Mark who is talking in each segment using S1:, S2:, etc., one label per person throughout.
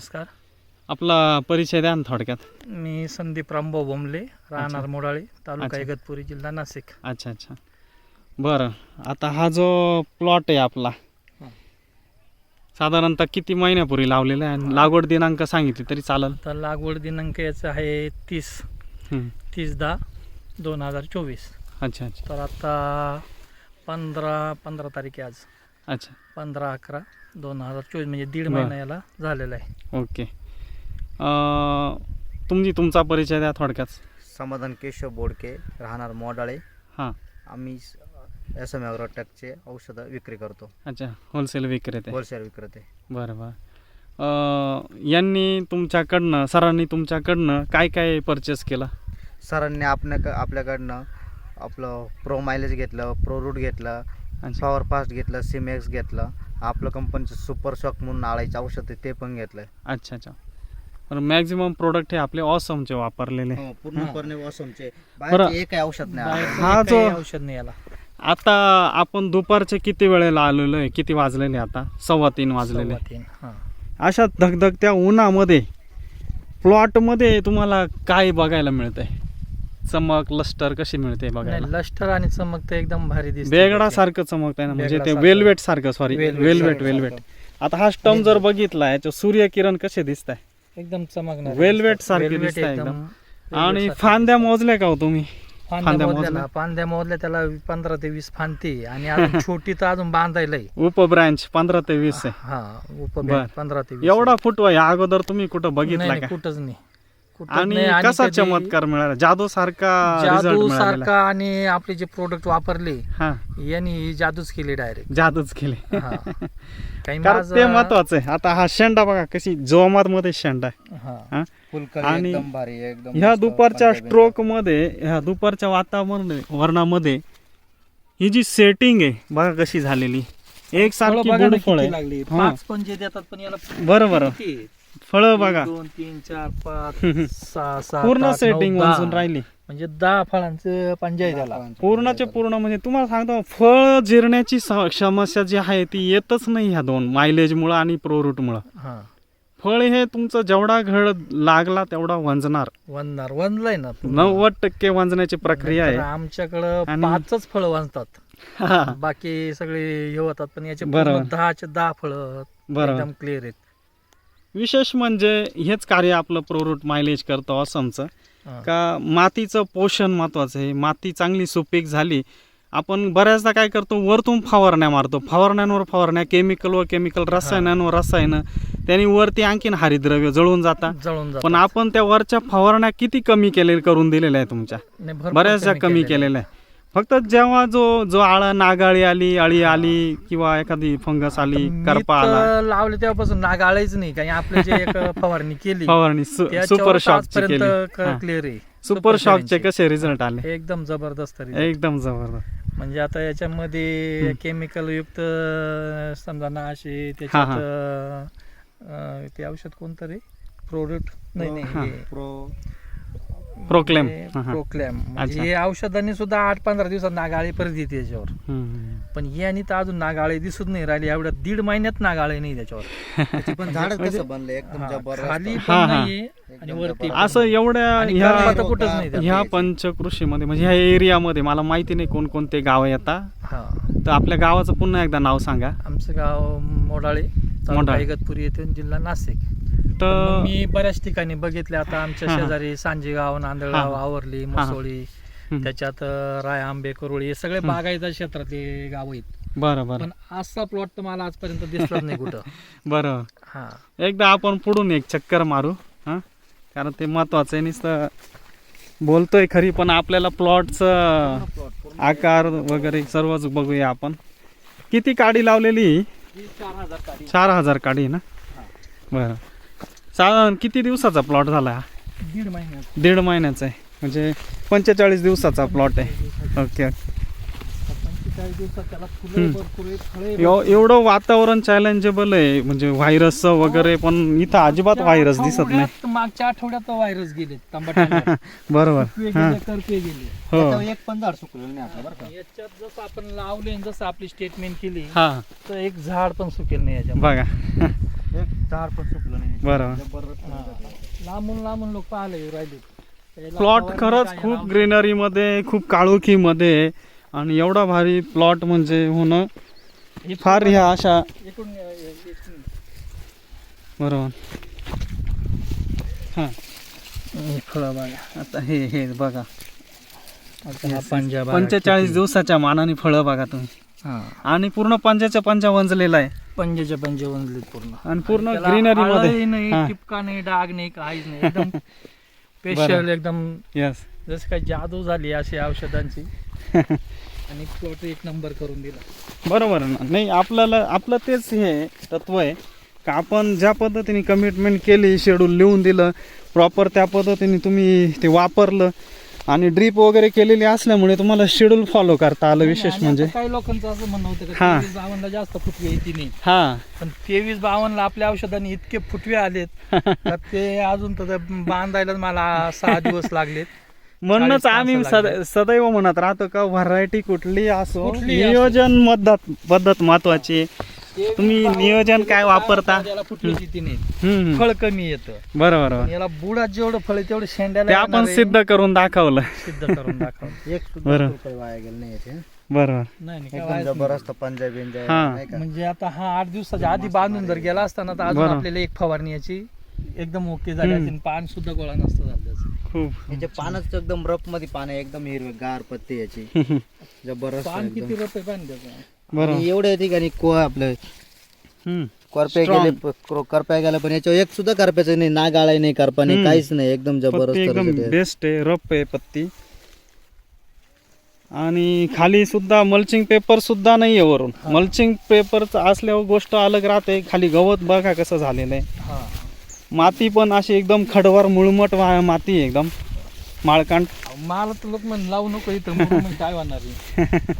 S1: नमस्कार.
S2: आपला परिचय द्या ना थोडक्यात.
S1: मी संदीप रामभाऊ बोंबले राहणार मोडाळे तालुका
S2: अच्छा.
S1: इगतपुरी जिल्हा नाशिक.
S2: अच्छा अच्छा. बरं. आता हा जो प्लॉट आहे आपला
S1: हा.
S2: साधारणतः किती महिन्यापूर्वी लावलेला आहे? आणि लागवड दिनांक सांगितली तरी चालेल.
S1: तर लागवड दिनांक याचा आहे तीस. तीस दहा दोन हजार चोवीस.
S2: अच्छा अच्छा.
S1: तर आता पंधरा पंधरा तारीख आहे आज.
S2: अच्छा.
S1: पंधरा अकरा दोन हजार चोवीस म्हणजे दीड
S2: बरं.
S1: महिना याला झालेला आहे.
S2: ओके. अं, तुमची तुमचा परिचय द्या थोडक्यात.
S3: समाधान केशव बोडके राहणार मोडाळे.
S2: हां.
S3: आम्ही एस एम ॲग्रोटेकचे औषधं विक्री करतो.
S2: अच्छा होलसेल विक्रेते.
S3: होलसेल विक्रेते.
S2: बरं बरं. अं, यांनी तुमच्याकडनं सरांनी तुमच्याकडनं काय काय परचेस केलं?
S3: सरांनी आपल्या आपल्याकडनं आपलं प्रो मायलेज घेतलं प्रो रूट घेतलं
S2: अच्छा
S3: पॉवर फास्ट घेतलं सिमेक्स घेतलं आपलं कंपनीचं सुपर शॉक म्हणून आळायचे औषध आहे ते पण घेतलं
S2: अच्छा अच्छा. पण मॅक्झिमम प्रोडक्ट हे आपले ऑसमचे वापरलेले.
S3: हो, पूर्णपणे
S2: बरं.
S3: बाहेरचे एकही औषध नाही आलं.
S2: हा
S1: काही
S2: जो-
S1: औषध नाही याला
S2: आता आपण दुपारचे किती वेळेला आलेलो आहे? किती वाजलेले आता? सव्वा तीन वाजलेले.
S1: सव्वा तीन हां.
S2: अशा धगधगत्या उन्हामध्ये प्लॉटमध्ये तुम्हाला काय बघायला मिळतंय? चमक लस्टर कशी मिळते बघायला?
S1: नाही लष्टर आणि चमक तर एकदम भारी दिसते
S2: बेगडा सारखं चमकतंय ना म्हणजे ते
S1: बेगडासारखं.
S2: वेलवेट सारखं सॉरी
S1: Velvet
S2: वेलवेट. वेलवेट आता हा स्टम जर बघितला याच्या सूर्यकिरण कसे दिसत आहे
S1: एकदम चमकणार
S2: Velvet सारखे
S1: Velvet
S2: दिसताय
S1: एकदम.
S2: एकदम.
S1: velvet
S2: आणि
S1: सारखे
S2: फांद्या
S1: दिसताय.
S2: मोजल्या का हो तुम्ही?
S1: फांद्या
S2: फांद्या
S1: मोजल्या फांद्या मोजल्या त्याला पंधरा ते वीस फांती आणि अजून छोटी तर अजून बांधायला
S2: उप ब्रांच पंधरा ते वीस आहे.
S1: हा
S2: बर.
S1: उपबॅग पंधरा ते वीस
S2: एवढा फुटवा या अगोदर तुम्ही कुठं
S1: नाही,
S2: बघितला
S1: नाही,
S2: का?
S1: कुठंच नाही.
S2: आणि कसा चमत्कार मिळाला? जादू सारखा
S1: जादू सारखा आणि आपले जे प्रोडक्ट वापरले
S2: हा.
S1: यांनी ही जादूच केली डायरेक्ट
S2: जादूच केले.
S1: हा.
S2: ते महत्वाचं आहे. आता हा शेंडा बघा कशी जोमात मध्ये शेंडा आहे. आणि ह्या दुपारच्या. स्ट्रोकमध्ये ह्या दुपारच्या वातावरण वर्णामध्ये ही जी सेटिंग आहे बघा कशी झालेली. एक सारखी
S1: लागली.
S2: हा. फळं बघा.
S1: दोन तीन चार पाच सहा सात
S2: पूर्ण
S1: आठ, नऊ,
S2: सेटिंग
S1: दहा.
S2: राहिली.
S1: म्हणजे दहा फळांचं पंजा आहे त्याला
S2: पूर्णचे पूर्ण म्हणजे तुम्हाला सांगतो फळ जिरण्याची स- समस्या जी आहे ती येतच नाही ह्या दोन मायलेज मुळे आणि प्रोरूट मुळे.
S1: हा.
S2: फळ हे तुमचं जेवढा घड लागला तेवढा वंजणार.
S1: वंदणार वंदलाय ना पूर्ण.
S2: नव्वद टक्के वंजण्याची प्रक्रिया आहे.
S1: आमच्याकडं
S2: आणि-
S1: पाचच फळं वाजतात.
S2: हा,
S1: बाकी सगळे हे होतात पण याचे
S2: बरोबर.
S1: पूर्ण दहाचे दहा फळं
S2: बरोबर.
S1: एकदम क्लिअर आहेत.
S2: विशेष म्हणजे हेच कार्य आपलं प्रोरूट मायलेज करतं असमचं. का मातीचं पोषण महत्वाचं आहे. माती चांगली सुपीक झाली आपण बऱ्याचदा काय करतो वरतून फवारण्या मारतो. फवारण्यांवर फवारण्या केमिकल व केमिकल रसायनांवर रसायनं त्यांनी वरती आणखीन हरिद्रव्य जळून जातात
S1: जळून
S2: पण आपण त्या वरच्या फवारण्या किती कमी केले करून दिलेल्या आहे तुमच्या? बऱ्याचशा कमी. केलेल्या आहे फक्त जेव्हा जो जो आळा नागाळी आली अळी आली किंवा एखादी फंगस आली करपा आला
S1: लावले तेव्हापासून नाग आळायच नाही कारण आपले जे एक फवारणी केली
S2: फवारणी सुपर हा.
S1: क्लिअर आहे
S2: सुपर शॉकचे. कसे रिझल्ट आले
S1: एकदम जबरदस्त.
S2: एकदम जबरदस्त
S1: म्हणजे आता याच्यामध्ये. केमिकल युक्त समजा नाशे त्याच्यात अं, अं, ते औषध कोणतं रे प्रोडक्ट नाही नाही.
S3: Pro
S2: proclaim.
S1: प्रोक्लेम म्हणजे
S2: अच्छा.
S1: हे औषधांनी सुद्धा आठ पंधरा दिवसात नागाळे परत येते याच्यावर. पण यांनी तर अजून नागाळे दिसत नाही राहिले एवढ्या दीड महिन्यात नागाळे नाही त्याच्यावर
S3: त्याची पण झाडच
S2: म्हणजे-
S3: तसं बनलं एकदम जबरदस्त
S1: खाली पण. नाहीये आणि वरती
S2: असं. एवढ्या
S1: आणि
S2: ह्या
S1: कुठंच नाही.
S2: ह्या पंचकृषीमध्ये म्हणजे ह्या एरियामध्ये मला माहिती नाही कोणकोणते गाव येतात
S1: हा
S2: तर आपल्या गावाचं पुन्हा एकदा नाव सांगा
S1: आमचं गाव मोडाळे तालुका
S2: मोडाळे.
S1: इगतपुरी येथे जिल्हा नाशिक
S2: तर
S1: मी बऱ्याच ठिकाणी बघितले आता आमच्या. शेजारी सांजेगाव नांदळगाव. आवरली. मसोळी. त्याच्यात राय आंबे करोळी हे सगळे बागायत क्षेत्रातले गाव आहेत.
S2: बरं बरं.
S1: पण असा प्लॉट तर मला आजपर्यंत दिसलाच नाही कुठं.
S2: बरं.
S1: हा.
S2: एकदा आपण पुढून एक चक्कर मारू हां? कारण ते महत्वाचं आहे नुसतं बोलतोय खरी पण आपल्याला प्लॉटचं आकार वगैरे सर्वच बघूया आपण. किती काडी लावलेली?
S1: चार हजार काढी
S2: चार हजार काडी ना? बरं. साधारण किती दिवसाचा प्लॉट झाला? हा
S1: दीड महिन्यात
S2: दीड महिन्याचा आहे. म्हणजे पंचेचाळीस दिवसाचा प्लॉट आहे. Okay okay.
S1: पंचेचाळीस दिवसात त्याला फुलं
S2: हम्म.
S1: भरपूर आहेत, फळे
S2: एव- एवढं वातावरण चॅलेंजेबल आहे. म्हणजे व्हायरस वगैरे पण इथं अजिबात व्हायरस दिसत नाही.
S1: आठवड्यात- मागच्या आठवड्यात व्हायरस गेले तांबट
S2: बरोबर. हां.
S1: करपे गेले.
S2: हो.
S3: त्याच्यावर एक पण झाड सुकलेलं नाही आता बरं का.
S1: याच्यात जसं आपण लावले आणि जसं आपली स्टेटमेंट केली
S2: हां.
S1: तर एक झाड पण सुकेल नाही याच्यामध्ये.
S2: बघा.
S3: एक झाड पण सुकलं नाही.
S2: बरोबर
S3: जबरदस्त
S1: हा. लांबून लांबून लोक पाहायला येऊ राहिले. त्याला
S2: प्लॉट
S1: फवारणी
S2: खरंच
S1: काय
S2: खूप
S1: नाव-
S2: ग्रीनरी मध्ये खूप काळोखी मध्ये आणि एवढा भारी प्लॉट म्हणजे होणं
S1: हे
S2: फार ह्या अशा
S1: अं,
S2: बरोबर. हा.
S1: हे फळं बघा.
S2: आता हे हे बघा.
S1: आता हा पंजाब आहे.
S2: पंचेचाळीस दिवसाच्या मानाने फळं बघा तुम्ही. आणि पूर्ण पंजाच्या पंजा वंजलेला आहे.
S1: पंजेच्या पंजे वंजलेत पूर्ण.
S2: आणि पूर्ण
S1: त्याला
S2: ग्रीनरी
S1: आळंही
S2: मध्ये
S1: नाही
S2: हा.
S1: टिपका नाही डाग नाही काहीच नाही. एकदम स्पेशल एकदम
S2: येस
S1: जसं काही जादू झाली अशी औषधांची. आणि प्लॉट एक नंबर करून दिला.
S2: बरोबर ना. नाही आपल्याला आपलं तेच हे तत्व आहे का आपण ज्या पद्धतीने कमिटमेंट केली शेड्यूल लिहून दिलं प्रॉपर त्या पद्धतीने तुम्ही ते वापरलं आणि ड्रीप वगैरे केलेली असल्यामुळे तुम्हाला शेड्यूल फॉलो करता आलं विशेष म्हणजे
S1: काही लोकांचं असं म्हणणं होतं
S2: हा.
S1: तेवीस बावन्नला जास्त फुटवे येते नाही
S2: हा
S1: पण तेवीस बावन्नला आपल्या औषधाने इतके फुटवे आलेत का ते अजून तर बांधायला मला सहा दिवस लागलेत
S2: म्हणूनच आम्ही सद-. सदैव म्हणत राहतो का व्हरायटी कुठली असो
S1: कुठलीही असो.
S2: नियोजन पद्धत पद्धत महत्वाची आहे. तुम्ही नियोजन काय वापरता?
S1: फळ कमी येतं
S2: बरोबर बरोबर
S1: याला बुडात जेवढं फळ आहे तेवढं शेंड्याला
S2: ते आपण
S1: आहे.
S2: सिद्ध करून दाखवलं
S1: सिद्ध करून दाखवलं
S3: एक सुद्धा
S2: बरं.
S3: रुपये वाया गेलं नाही याचे.
S2: बरोबर
S1: नाही.
S3: जबरदस्त पंजाब
S2: हा.
S1: म्हणजे आता हा आठ दिवसाच्या आधी बांधून जर गेला असताना तर अजून. आपल्याला एक फवारणी याची एकदम ओके झाली. पान सुद्धा गोळा नसतं झालं त्याचं.
S2: खूप
S3: याचे पानच एकदम रफमध्ये पान आहे एकदम हिरवे गार पत्ते याची जबरदस्त
S1: पान. किती रुपये पान त्याचं
S3: आणि एवढ्या ठिकाणी को आपलं. करप्या. गेले करप्या गेल्या पण याच्यावर एक सुद्धा करप्याचं नाही ना गाळा नाही करपा नाही. काहीच नाही एकदम जबरदस्त.
S2: बेस्ट आहे. रफ आहे पत्ती. आणि खाली सुद्धा मल्चिंग पेपर सुद्धा नाही आहे वरून. मल्चिंग पेपर असल्यावर गोष्ट अलग राहते. खाली गवत बघा कसं झालेलं आहे.
S1: हा.
S2: माती पण अशी एकदम खडवर मुळमट वा- माती आहे एकदम. माळकांड.
S1: मला तर लोक म्हण लावू नको इथं काय होणार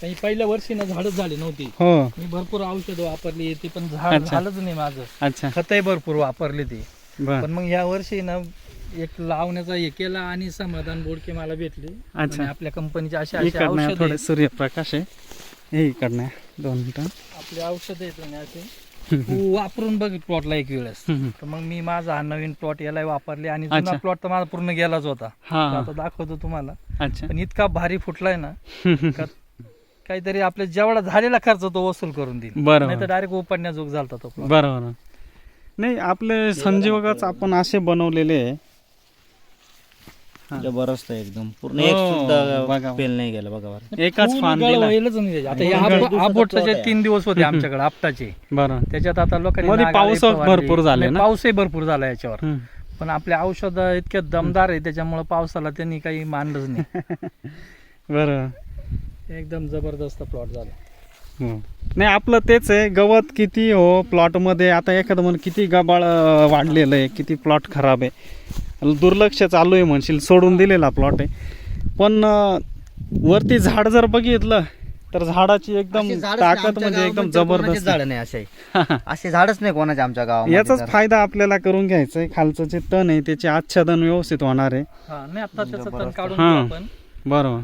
S1: काही पहिल्या वर्षी ना झाडच झाली नव्हती.
S2: हो.
S1: मी भरपूर औषध वापरली ते पण झाड
S2: अच्छा.
S1: झालंच नाही माझं.
S2: अच्छा.
S1: खतही भरपूर वापरले ते.
S2: बर.
S1: पण मग या वर्षी ना एक लावण्याचा हे केला आणि समाधान बोडके मला भेटले.
S2: अच्छा.
S1: आणि आपल्या कंपनीचे असे असे
S2: इकडनं
S1: औषध
S2: थोडे सूर्यप्रकाश आहे. हे इकडनं. दोन मिनिटं.
S1: आपले औषध आहेत आणि असे. तू वापरून बघ प्लॉटला एक वेळेस.
S2: हम्म.
S1: तर मग मी माझा हा नवीन प्लॉट याला वापरले आणि
S2: अच्छा.
S1: जुना प्लॉट तर माझा पूर्ण गेलाच होता.
S2: हा.
S1: तर. आता दाखवतो तुम्हाला.
S2: अच्छा.
S1: पण इतका भारी फुटलाय ना का काहीतरी आपल्या जेवढा झालेला खर्च तो वसूल करून देईल
S2: बरोबर.
S1: नाही तर डायरेक्ट उपडण्याजोग झालता तो.
S2: बरोबर नाही आपले संजीवकच आपण असे बनवलेले आहे हा.
S3: एकदम पूर्ण
S2: हो,
S3: एक
S2: बघा.
S3: सुद्धा पेल नाही गेला बघा बरं
S2: एकाच
S1: पूर्ण
S2: फांद
S1: गळ
S2: दिला
S1: व्हायलाच नाही त्याचे. आता. तीन दिवस होते आमच्याकडे आपटाचे
S2: बरं
S1: त्याच्यात आता लोकांनी
S2: मध्ये पाऊस
S1: फवारले.
S2: भरपूर झाले
S1: नाही,
S2: ना?
S1: पाऊसही भरपूर झाला याच्यावर
S2: हम्म.
S1: पण आपले औषध इतके दमदार आहे त्याच्यामुळे पावसाला त्यांनी काही मानलंच नाही
S2: बरं
S1: एकदम जबरदस्त प्लॉट झाला.
S2: हो. नाही आपलं तेच आहे गवत किती हो प्लॉटमध्ये आता एखादं म्हण किती गबाळ वाढलेलं आहे किती प्लॉट खराब आहे. दुर्लक्ष चालू आहे म्हणशील सोडून दिलेला प्लॉट आहे. पण वरती झाड जर बघितलं तर झाडाची एकदम ताकद म्हणजे एकदम जबरदस्त.
S3: झाडं नाही असे असे झाडच नाही कोणाचे आमच्या गावामध्ये.
S2: याचाच. फायदा आपल्याला करून घ्यायचा आहे खालचं जे तण आहे त्याचे आच्छादन व्यवस्थित होणार आहे.
S1: नाही आता त्याचं तण काढून. घेऊ आपण.
S2: बरोबर.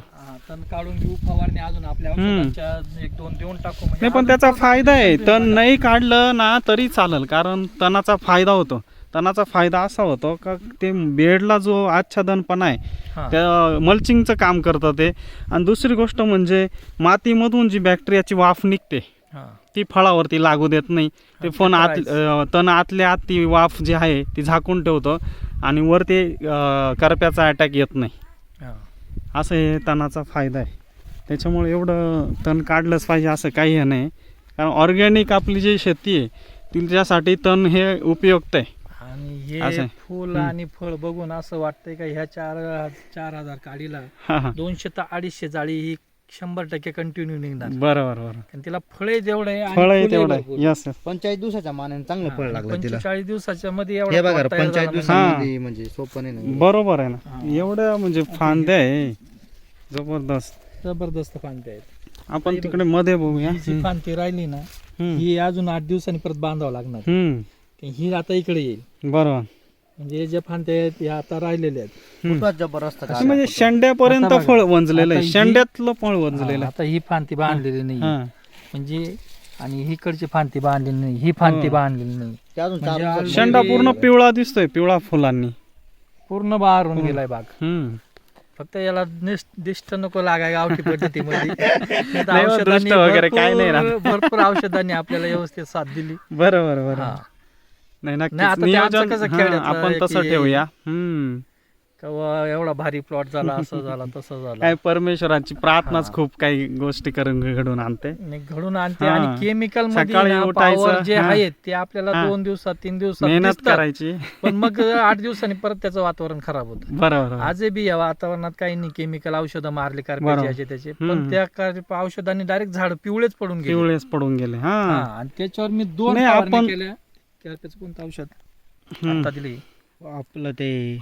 S1: तण काढून घेऊ फवारणी अजून आपल्या
S2: हम्म.
S1: औषधांच्या एक दोन देऊन टाकू म्हणजे
S2: नाही पण
S1: अजून
S2: त्याचा
S1: थोडं
S2: फायदा आहे तण नाही काढलं ना तरी चालेल कारण तणाचा फायदा होतो तणाचा फायदा असा होतो का ते बेडला जो आच्छादनपणा आहे
S1: हा.
S2: त्या मल्चिंगचं काम करतं ते आणि दुसरी गोष्ट म्हणजे मातीमधून जी बॅक्टेरियाची वाफ निघते
S1: हा.
S2: ती फळावरती लागू देत नाही ते
S1: तर
S2: आत. अं, तण आतल्या आत ती वाफ जी आहे ती झाकून ठेवतं आणि वर ते अं, करप्याचा अटॅक येत नाही. असं हे तणाचा फायदा आहे त्याच्यामुळे एवढं तण काढलंच पाहिजे असं काही हे नाही कारण ऑर्गॅनिक आपली जी शेती आहे तिच्यासाठी तण हे उपयुक्त आहे
S1: आणि हे. फुल. आणि फळ बघून असं वाटतंय का ह्या चार चार हजार काडीला
S2: हा
S1: दोनशे ते अडीचशे जाळी ही शंभर टक्के कंटिन्यू निघणार.
S2: बरोबर बरोबर.
S1: आणि तिला फळे जेवढे आहे आणि
S2: फळ आहे
S1: फुले
S2: तेवढं.
S1: भरपूर.
S2: यस यस
S3: पंचेचाळीस दिवसाच्या मानाने चांगलं फळ लागलं तिला.
S1: पंचेचाळीस दिवसाच्या मध्ये
S3: हे
S1: एवढा
S3: बघा
S1: plot तयार
S3: पंचाळीस
S1: झाला म्हणजे.
S3: दिवसामध्ये म्हणजे सोपं नाही ना.
S2: बरोबर आहे
S1: हा.
S2: ना एवढं म्हणजे फांद्या आहे. जबरदस्त.
S1: जबरदस्त फांदे आहेत.
S2: आपण तिकडे मध्ये बघूया.
S1: ही जी फांती राहिली ना
S2: हम्म.
S1: ही अजून आठ दिवसांनी परत बांधावं लागणार.
S2: हम्म.
S1: ही आता इकडे येईल.
S2: बरोबर.
S1: म्हणजे ज्या फांत्या आहेत ह्या आता राहिलेल्या आहेत.
S3: खूपच जबरदस्त
S2: म्हणजे शेंड्यापर्यंत
S1: आता बघा.
S2: फळ वंजलेलं
S1: आता
S2: आहे
S1: ही-
S2: शेंड्यातलं फळ वंजलेलं आहे.
S1: आता ही फांती बांधलेली नाही
S2: हा.
S1: म्हणजे आणि हिकडची फांती बांधलेली नाही ही फांती. बांधलेली नाही.
S3: ते अजून
S1: म्हणजे
S3: चालूच आहे.
S1: already-
S2: शेंडा पूर्ण पिवळा दिसतोय पिवळा फुलांनी.
S1: पूर्ण बहारून गेलाय बाग.
S2: हम्म.
S1: फक्त याला निस- दिष्ट नको लागाय गावठी पद्धतीमध्ये.
S2: नाही हो,
S1: औषधांनी
S2: दृष्ट वगैरे काय नाही
S1: भरपूर- भरपूर औषधांनी आपल्याला व्यवस्थित साथ दिली.
S2: बरोबर बरोबर.
S1: हा.
S2: नाही
S1: नाही,
S2: नक्कीच
S1: आता ते आमचं
S2: नियोजन
S1: कसं
S2: हा,
S1: खेड्यातलं
S2: आपण
S1: आहे
S2: तसं
S1: की-
S2: ठेवूया हम्म
S1: किंवा एवढा भारी प्लॉट झाला असं झाला तसं झाला
S2: काय परमेश्वराची प्रार्थनाच
S1: हा.
S2: खूप काही गोष्टी करून घडून आणते
S1: आणि घडून आणते
S2: हा.
S1: आणि केमिकल
S2: सकाळी
S1: मध्ये
S2: उठायचं,
S1: पॉवर जे
S2: हा.
S1: आहेत ते आपल्याला
S2: हा.
S1: दोन दिवसात तीन दिवसात
S2: मेहनत
S1: दिसतात.
S2: करायची
S1: पण मग आठ दिवसांनी परत त्याचं वातावरण खराब होतं
S2: बरोबर.
S1: आजही बी या वातावरणात काही नाही केमिकल औषधं मारली
S2: बरोबर.
S1: कार्पेटचे त्याचे पण
S2: हम्म.
S1: त्या कार- औषधांनी डायरेक्ट झाड पिवळेच पडून गेले
S2: पिवळेच पडून गेले हा
S1: हा, आणि त्याच्यावर मी दोन
S2: नाही, आपण-
S1: केल्या त्याचं कोणतं औषध. आता दिली
S3: आपलं ते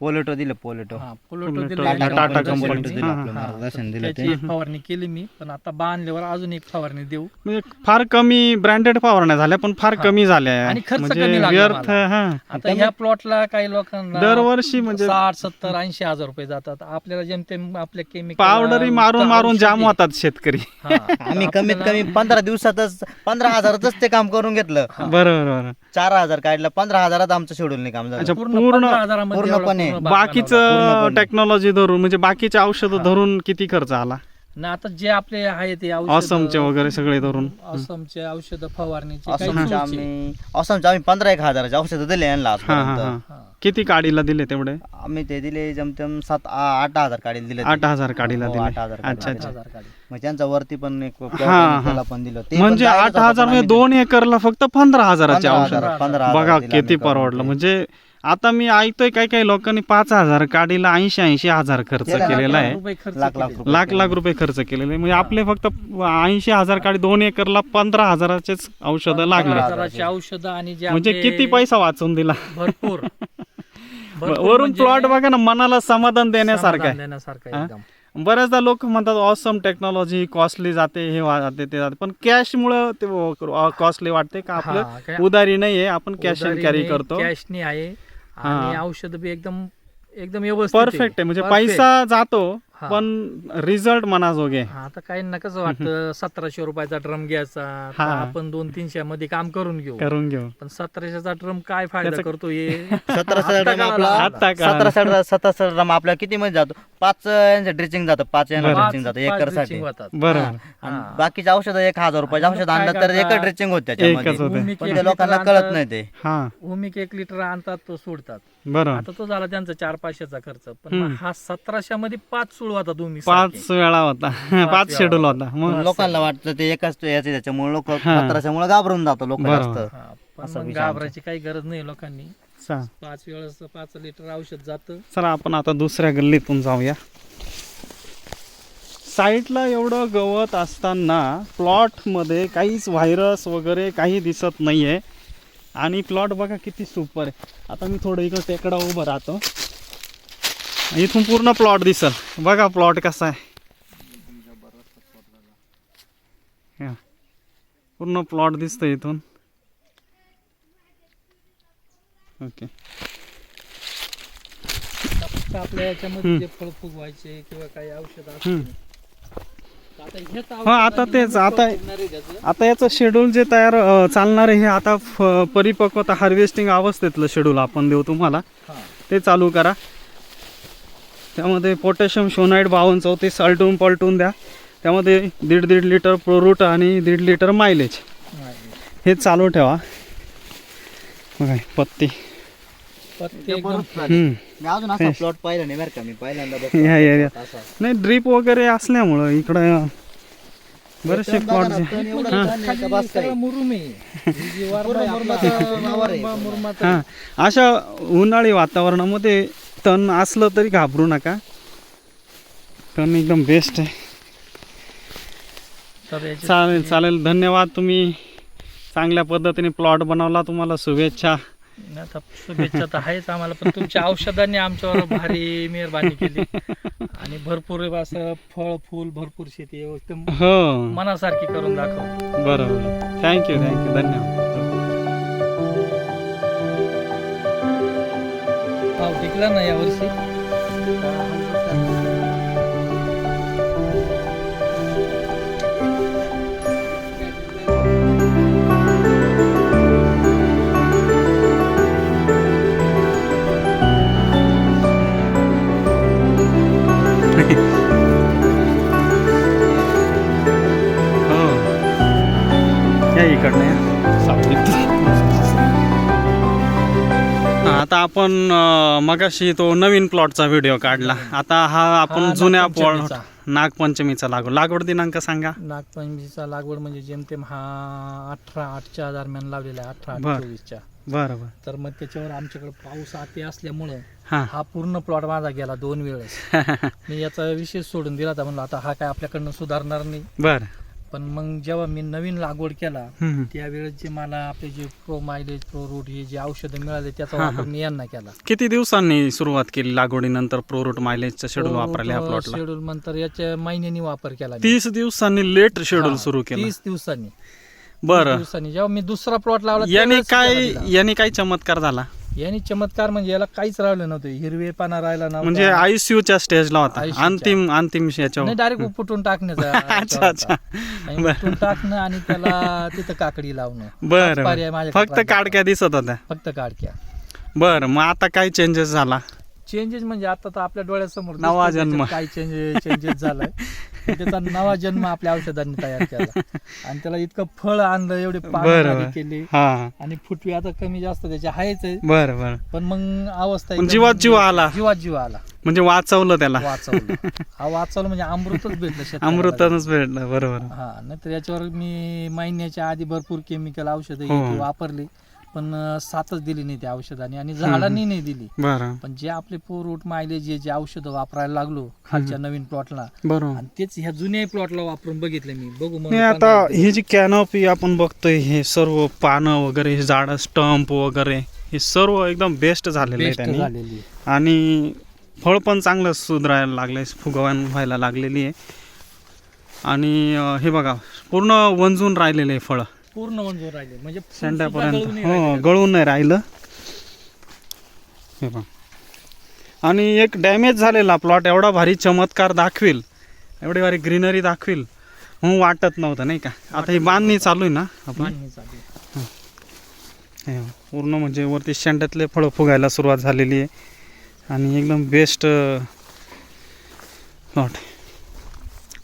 S3: पोलेटो दिलं पोलेटो
S1: हा, पोलोटो
S2: पोलोटो
S1: दिली,
S2: टाटा
S1: टाटा
S2: कंपनी.
S1: कंपनी.
S3: पोलेटो दिलं
S2: हा,
S3: आपलं
S1: हा,
S3: मार्गदर्शन
S1: तर
S3: दिलं ते
S1: त्याची एक फवारणी केली मी पण आता बांधल्यावर अजून एक फवारणी देऊ
S2: म्हणजे फार कमी ब्रँडेड फवारण्या झाल्या पण फार
S1: हा.
S2: कमी झाल्या
S1: आणि खर्च
S2: म्हणजे
S1: कमी लागला
S2: व्यर्थ
S1: मला.
S2: हा
S1: आता ह्या प्लॉटला काही लोकांना
S2: दरवर्षी म्हणजे
S1: साठ सत्तर ऐंशी हजार रुपये जातात आपल्याला जेमतेम आपल्या केमिकल
S2: पावडरी मारून मारून जाम होतात शेतकरी
S3: आम्ही कमीत कमी पंधरा दिवसातच पंधरा हजारातच ते काम करून घेतलं
S2: बरोबर बरोबर
S3: चार हजार काढलं पंधरा हजारात आमचं शेड्यूल काम झालं
S2: अच्छा
S1: पूर्ण
S2: पूर्ण
S1: पंधरा हजारामध्ये एवढा
S3: पूर्णपणे.
S1: पूर्ण बाग बनवला.
S2: बाकीचं
S3: पूर्णपणे.
S2: टेक्नॉलॉजी धरून म्हणजे बाकीचे औषधं धरून किती खर्च आला
S1: ना आता जे आपले आहे ते औषध
S2: ऑसमचे वगैरे सगळे धरून
S1: असमचे औषध फवारणीचे काही
S3: असमचे. आम्ही पंधरा एक हजाराचे औषधं दिले यांना
S2: हा हा
S3: आजपर्यंत
S2: हा
S1: हा.
S2: किती काडीला दिले तेवढे
S3: आम्ही ते दिले जमतेम सात आ- आठ हजार काढील दिले.
S2: आठ हजार काडीला
S3: हो,
S2: दिले
S3: आठ हजार काढील
S2: अच्छा
S3: दिले.
S2: अच्छा
S1: हजार काढी.
S3: मग त्यांच्या वरती पण एक plot
S2: हा,
S3: आहे,
S2: हा.
S3: त्याला पण दिलं ते पण
S2: म्हणजे आठ
S3: होतं,
S2: हजार म्हणजे दोन एकरला फक्त पंधरा हजाराचे
S3: पंधरा
S2: औषध
S3: हजार- पंधरा हजार
S2: बघा
S3: दिले
S2: किती
S3: करून
S2: परवडलं
S3: ते.
S2: म्हणजे आता मी ऐकतोय काही काही लोकांनी पाच हजार काडीला ऐंशी ऐंशी हजार खर्च केलेला आहे.
S3: लाख लाख. रुपये
S2: लाख लाख रुपये खर्च केलेले. म्हणजे आपले फक्त ऐंशी हजार काडी दोन एकरला पंधरा हजाराचेच औषधं लागले.
S1: हजाराची. औषधं आणि जे
S2: म्हणजे
S1: आपले
S2: किती पैसा वाचून दिला?
S1: भरपूर. भरपूर
S2: वरून
S1: म्हणजे
S2: प्लॉट बघा ना मनाला समाधान देण्यासारखं
S1: समाधान
S2: आहे.
S1: देण्यासारखं
S2: हा?
S1: एकदम.
S2: बऱ्याचदा लोक म्हणतात ऑसम टेक्नॉलॉजी कॉस्टली जाते हे वा- जाते ते जाते. पण कॅश मुळे ते कॉस्टली वाटते का?
S1: हा,
S2: आपलं
S1: काय-
S2: उदारी नाहीये आपण कॅश अँड कॅरी करतो.
S1: कॅशनी आहे. आणि औषध बी एकदम एकदम व्यवस्थित
S2: परफेक्ट आहे म्हणजे
S1: Perfect.
S2: पैसा जातो. पण रिझल्ट म्हणा जोगे
S1: हा, आता काही ना कसं वाटतं. सतराशे रुपयाचा ड्रम घ्यायचा तर
S2: हा.
S1: आपण दोन तीनशे मध्ये काम करून घेऊ.
S2: करून घेऊ.
S1: पण सतराशेचा ड्रम काय फायदा
S2: त्याचं-
S1: करतो हे?
S3: सतरा
S1: आता
S3: ड्रम
S1: कळालं
S3: आपला
S2: कळालं.
S3: सतरा सतरा सतरा ड्रम आपल्या किती मध्ये जातो? पाच यांचं ड्रिचिंग जातं पाच यांना
S2: बरं.
S3: ड्रिचिंग जातं
S1: पाच
S3: एकरसाठी.
S1: dressing होतात.
S2: बरोबर.
S3: आणि
S1: हा.
S3: बाकीचे औषध एक हजार रुपयाचे
S1: आणि मग
S3: औषध
S1: काय
S3: आणलं तर? एक ड्रिचिंग होत त्याच्यामध्ये.
S2: एकच होते.
S1: भूमिक
S3: पण
S1: एक
S3: ते लोकांना कळत नाही ते.
S2: हा.
S1: भूमिक एक लिटर आणतात तो सोडतात.
S2: बरोबर.
S1: आता तो झाला त्यांचा चार पाचशेचा खर्च. पण
S2: हम्म.
S1: हा सतराशे मध्ये पाच सुळ होता तुम्ही
S2: पाच वेळा होता. पाच
S1: वेळा
S2: शेड्यूल
S1: होता.
S2: मग
S3: लोकांना वाटतं ते एकाच तो याचे त्याच्यामुळे लोक
S2: हा.
S3: सतराच्यामुळे घाबरून जातो लोक
S2: बरोबर.
S3: जास्त.
S1: पण
S3: असा
S1: मग
S3: विषय आमचा.
S1: घाबरायची काही गरज नाही लोकांनी.
S2: चा-
S1: पाच वेळेस पाच लिटर औषध जातं.
S2: चला आपण आता दुसऱ्या गल्लीतून जाऊया. साईडला एवढं गवत असताना प्लॉटमध्ये काहीच व्हायरस वगैरे काही दिसत नाही आहे आणि प्लॉट बघा किती सुपर आहे. आता मी थोडं इकडं टेकडा उभं राहतो. इथून पूर्ण प्लॉट दिसल. बघा प्लॉट कसा आहे. हा. पूर्ण प्लॉट दिसतो इथून. ओके.
S1: फक्त आपल्या याच्यामध्ये जे फळ फुगवायचे किंवा काही औषध असतील. आता हेच
S2: हा, आता तेच, आता-. आता याचं शेड्यूल जे तयार चालणार आहे हे आता परिपक्वता हार्वेस्टिंग अवस्थेतलं शेड्यूल आपण देऊ तुम्हाला. ते चालू करा. त्यामध्ये पोटॅशियम शोनाईड बावन्न चौतीस आलटून पलटून द्या. त्यामध्ये दीड दीड लिटर प्रोरूट आणि दीड लिटर मायलेज. हे चालू ठेवा. बघा हे पत्ती.
S3: प्लॉट पाहिला नाही बरं का. मी पहिल्यांदा.
S2: नाही ड्रीप वगैरे असल्यामुळं इकडं बरेचसे प्लॉट अशा उन्हाळी वातावरणामध्ये तण असलं तरी घाबरू नका. तण एकदम बेस्ट आहे. चालेल चालेल. धन्यवाद तुम्ही चांगल्या पद्धतीने प्लॉट बनवला तुम्हाला शुभेच्छा.
S1: आता शुभेच्छा तर आहेच आम्हाला पण तुमच्या औषधांनी आमच्यावर भारी मेहरबानी केली. आणि भरपूर असं फळ फूल भरपूर शेती एकदम
S2: हो.
S1: मनासारखी करून दाखव.
S2: बरोबर. थँक्यू थँक्यू धन्यवाद.
S1: भाव टिकला ना यावर्षी?
S2: हो. या इकडनं आता आपण मगाशी तो नवीन प्लॉटचा व्हिडिओ काढला. आता हा आपण जुन्या प्लॉट
S1: नागपंचमीचा.
S2: लागवड. लागवड दिनांक सांगा.
S1: नागपंचमीचा लागवड म्हणजे जेमतेम हा अठरा आठच्या दरम्यान लावलेला आहे अठरा
S2: बरं.
S1: चोवीसच्या.
S2: बरं बरं.
S1: तर मग त्याच्यावर आमच्याकडे पाऊस अति असल्यामुळं
S2: हां.
S1: हा पूर्ण प्लॉट माझा गेला दोन वेळेस. मी याचा विषय सोडून दिला होता म्हणलं आता हा काय आपल्याकडनं सुधारणार नाही.
S2: बरं.
S1: पण मग जेव्हा मी नवीन लागवड केला
S2: हम्म.
S1: त्यावेळेस जे मला आपले जे प्रो मायलेज प्रो रूट हे जे औषधं मिळाले त्याचा
S2: हा,
S1: वापर. मी यांना केला
S2: किती दिवसांनी सुरुवात केली लागवडीनंतर प्रोरूट मायलेजचं शेड्यूल वापरले या प्लॉटला
S1: शेड्यूल नंतर याच्या महिन्यानी वापर केला मी.
S2: तीस दिवसांनी लेट शेड्यूल
S1: हा,
S2: सुरू केलं
S1: तीस दिवसांनी
S2: बरं.
S1: दिवसांनी. जेव्हा मी दुसरा प्लॉट लावला
S2: याने
S1: त्यावेळेस
S2: काय
S1: दिला.
S2: याने काय चमत्कार झाला?
S1: याने चमत्कार म्हणजे याला काहीच राहिलं नव्हतं. हिरवेपणा राहिला नव्हता.
S2: म्हणजे आयसीयूच्या स्टेजला होता.
S1: ICU च्या.
S2: अंतिम अंतिम याच्यावर.
S1: नाही डायरेक्ट उपटून टाकण्याचा
S2: अच्छा अच्छा.
S1: आणि उपटून टाकणं आणि त्याला तिथं काकडी लावणं.
S2: बरं
S1: पर्याय
S2: बरं. फक्त. काडक्या दिसत होत्या.
S1: फक्त काडक्या.
S2: बरं मग आता काय चेंजेस झाला?
S1: चेंजेस म्हणजे आता तर आपल्या डोळ्यासमोर
S2: नवा
S1: दिसतंय.
S2: जन्म.
S1: त्याच्यात काय चेंजेस चेंजेस झालाय. त्याचा नवा जन्म आपल्या औषधांनी तयार केला. आणि त्याला इतकं फळ आणलं एवढे
S2: बरं
S1: पानं
S2: बरं.
S1: केले.
S2: हा.
S1: आणि फुटवी आता कमी जास्त त्याचे आहेच आहे.
S2: बरं बरं.
S1: पण मग अवस्था
S2: पण
S1: एकदम-
S2: जीवात जीव आला.
S1: जीवात जीव आला.
S2: म्हणजे वाचवलं त्याला.
S1: वाचवलं. हा वाचवलं म्हणजे अमृतच भेटलं शेतकऱ्याला.
S2: अमृतानच भेटलं बरोबर.
S1: हा नाहीतर याच्यावर मी महिन्याच्या आधी भरपूर केमिकल औषधं
S2: हो.
S1: वापरली. पण अं, साथच दिली नाही त्या औषधाने आणि झाडांनी नाही दिली.
S2: बरं.
S1: पण जे आपले पोरूट मायलेज जे जे औषधं वापरायला लागलो खालच्या नवीन प्लॉटला
S2: बरोबर.
S1: आणि तेच ह्या जुन्या प्लॉटला वापरून बघितलं मी. बघू मग.
S2: नाही आता ही जी कॅनॉपी आपण बघतोय हे सर्व पानं वगैरे हे झाड स्टंप वगैरे हे सर्व एकदम बेस्ट झालेलं आहे त्यांनी
S1: झालेली.
S2: आणि फळ पण चांगलं सुधारायला लागलंय फुगवण व्हायला लागलेली आहे. आणि अं, हे बघा पूर्ण वंजून राहिलेले आहे फळं.
S1: पूर्ण मंजूर राहिले. म्हणजे
S2: शेंड्यापर्यंत हो. गळून नाही राहिलं. हे पहा. आणि एक डॅमेज झालेला प्लॉट एवढा भारी चमत्कार दाखवेल. एवढी भारी ग्रीनरी दाखवेल. हो वाटत नव्हतं नाही का? आता ही बांधणी चालू आहे ना. हे. पूर्ण म्हणजे वरती शेंड्यातले फळं फुगायला सुरुवात झालेली आहे. आणि एकदम बेस्ट प्लॉट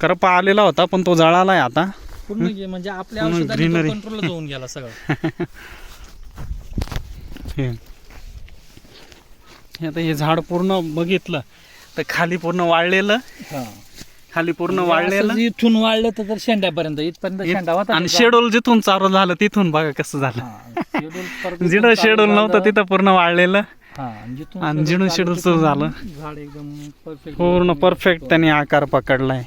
S2: करपा आलेला होता पण तो जळाला आहे आता.
S1: पूर्ण म्हणजे आपल्या
S2: पूर्ण
S1: औषधाने
S2: greenery.
S1: कंट्रोल जाऊन गेला सगळं
S2: हे हे आता हे झाड पूर्ण बघितलं तर खाली पूर्ण वाळलेलं. खाली पूर्ण
S1: म्हणजे
S2: वाळलेलं
S1: असं इथून वाढलं तर तर शेंड्यापर्यंत इथपर्यंत शेंडा होता
S2: आणि
S1: त्याचा.
S2: शेड्यूल जिथून चालू झालं तिथून बघा कसं झालं
S1: हा, schedule परत
S2: जिथं शेड्यूल नव्हतं. तिथं पूर्ण वाळलेलं
S1: हा, आणि जिथून
S2: आणि
S1: schedule
S2: जिथून
S1: चालू
S2: schedule
S1: तिथून
S2: सुरू झालं.
S1: झाड एकदम परफेक्ट
S2: पूर्ण परफेक्ट त्याने आकार पकडलाय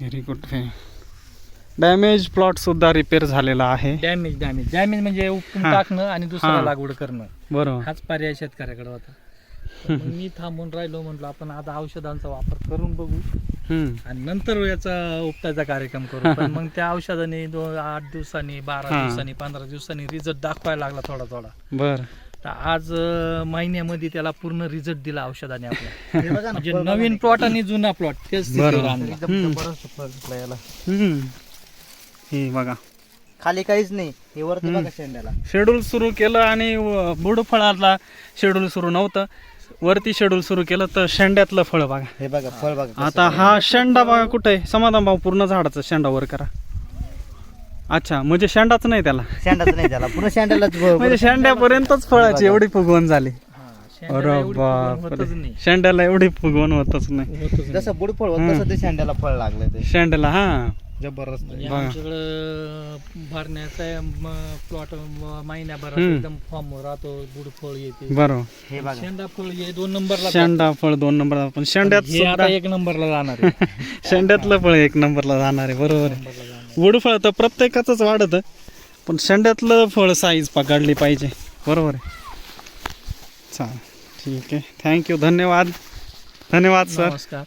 S2: व्हेरी गुड डॅमेज प्लॉट सुद्धा रिपेअर झालेला आहे.
S1: डॅमेज डॅमेज डॅमेज म्हणजे उपटून
S2: हा.
S1: टाकणं आणि
S2: हा.
S1: दुसरा लागवड करणं.
S2: बरोबर.
S1: हाच पर्याय शेतकऱ्याकडे होता. तर मग मी थांबून राहिलो म्हटलं आपण आता औषधांचा वापर करून बघू.
S2: हम्म.
S1: आणि नंतर याचा उपटायचा कार्यक्रम करू. पण मग त्या औषधाने आठ दिवसांनी बारा
S2: हा.
S1: दिवसांनी पंधरा दिवसांनी रिझल्ट दाखवायला लागला थोडा थोडा
S2: बर.
S1: तर आज महिन्यामध्ये त्याला पूर्ण रिझल्ट दिला औषधाने आपल्या.
S3: हे बघा ना,
S1: म्हणजे नवीन. प्लॉट आणि जुना प्लॉट तेच.
S2: हे बघा.
S3: खाली काहीच नाही हे वरती. बघा शेंड्याला.
S2: शेड्यूल सुरू केलं आणि व- बुडफळातला शेड्यूल सुरू नव्हतं. वरती शेड्यूल सुरू केलं तर शेंड्यातलं फळ बघा.
S3: हे बघा फळ बघा.
S2: आता हा शेंडा बघा कुठे आहे? समाधान भाऊ पूर्ण झाडाचा शेंडा वर करा. अच्छा म्हणजे शेंडाच नाही त्याला.
S3: शेंडाच नाही त्याला. पुन्हा शेंड्यालाच
S2: म्हणजे शेंड्यापर्यंतच फळाची एवढी फुगवण झाली.
S1: हा, शेंड्याला
S2: अरे
S1: एवढी फुगवण
S2: बापरे.
S1: होतच नाही.
S2: शेंड्याला एवढी फुगवण होतच नाही.
S1: होतच नाही.
S3: जसं बुड फळ होत. तसं ते शेंड्याला फळ लागलं ते.
S2: शेंड्याला हा.
S3: जबरदस्त
S1: म्हणजे
S2: बघा.
S1: आमच्याकडं भरण्याचा प्लॉट महिन्याभरात
S2: हम्म.
S1: एकदम फॉर्म राहतो बुड फळ येते.
S2: बरोबर.
S3: हे बघा.
S1: शेंडा फळ हे दोन नंबरला
S2: शेंडा फळ दोन नंबर पण शेंड्यात
S1: हे एक नंबरला जाणार.
S2: शेंड्यातलं फळ एक नंबरला जाणार आहे. बरोबर आहे.
S1: नंबरला.
S2: वडूफळ तर प्रत्येकाचंच वाढत पण शेंड्यातलं फळ साईज पकडली पाहिजे. बरोबर आहे? चालेल. ठीक आहे. थँक्यू धन्यवाद. धन्यवाद सर
S1: नमस्कार.